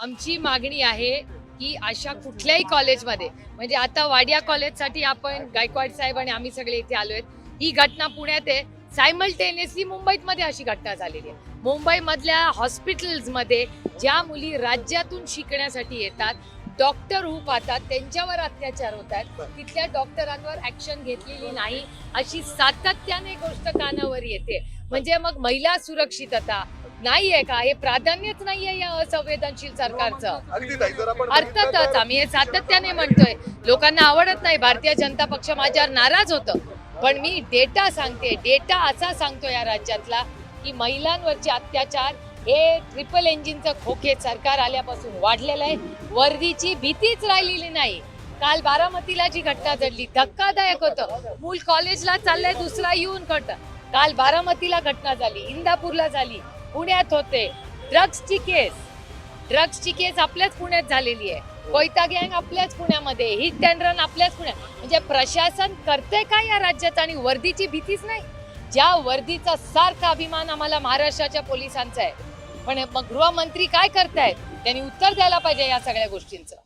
आमची मागणी आहे की अशा कुठल्याही कॉलेजमध्ये म्हणजे आता वाडिया कॉलेजसाठी आपण गायकवाड साहेब आणि आम्ही सगळे इथे आलो आहेत. ही घटना पुण्यात आहे. सायमल्टेनियसली मुंबईत मध्ये अशी घटना झालेली आहे. मुंबईमधल्या हॉस्पिटल्समध्ये ज्या मुली राज्यातून शिकण्यासाठी येतात डॉक्टर होऊ पाहतात त्यांच्यावर अत्याचार होतात तिथल्या डॉक्टरांवर ऍक्शन घेतलेली नाही. अशी सातत्याने गोष्ट कानावर येते. म्हणजे मग महिला सुरक्षितता नाहीये का? हे प्राधान्यच नाहीये या असंवेदनशील सरकारचं. अर्थातच आम्ही हे सातत्याने म्हणतोय. लोकांना आवडत नाही. भारतीय जनता पक्ष माझ्यावर नाराज होतं. पण मी डेटा सांगते. डेटा असा सांगतो या राज्यातला की महिलांवरचे अत्याचार हे ट्रिपल इंजिनचं खोके सरकार आल्यापासून वाढलेलं आहे. वर्दीची भीतीच राहिलेली नाही. काल बारामतीला जी घटना घडली धक्कादायक होतं. मूल कॉलेजला चाललंय दुसरा येऊन कट काल बारामतीला घटना झाली इंदापूरला झाली पुण्यात होते. ड्रग्सची केस. ड्रग्सची केस आपल्याच पुण्यात झालेली आहे. कोयता गँग आपल्याच पुण्यामध्ये हिट अँड रन आपल्याच पुण्यात. म्हणजे प्रशासन करते का या राज्यात आणि वर्दीची भीतीच नाही? ज्या वर्दीचा सारखा अभिमान आम्हाला महाराष्ट्राच्या पोलिसांचा आहे. पण मग गृहमंत्री काय करतायत? त्यांनी उत्तर द्यायला पाहिजे या सगळ्या गोष्टींचं.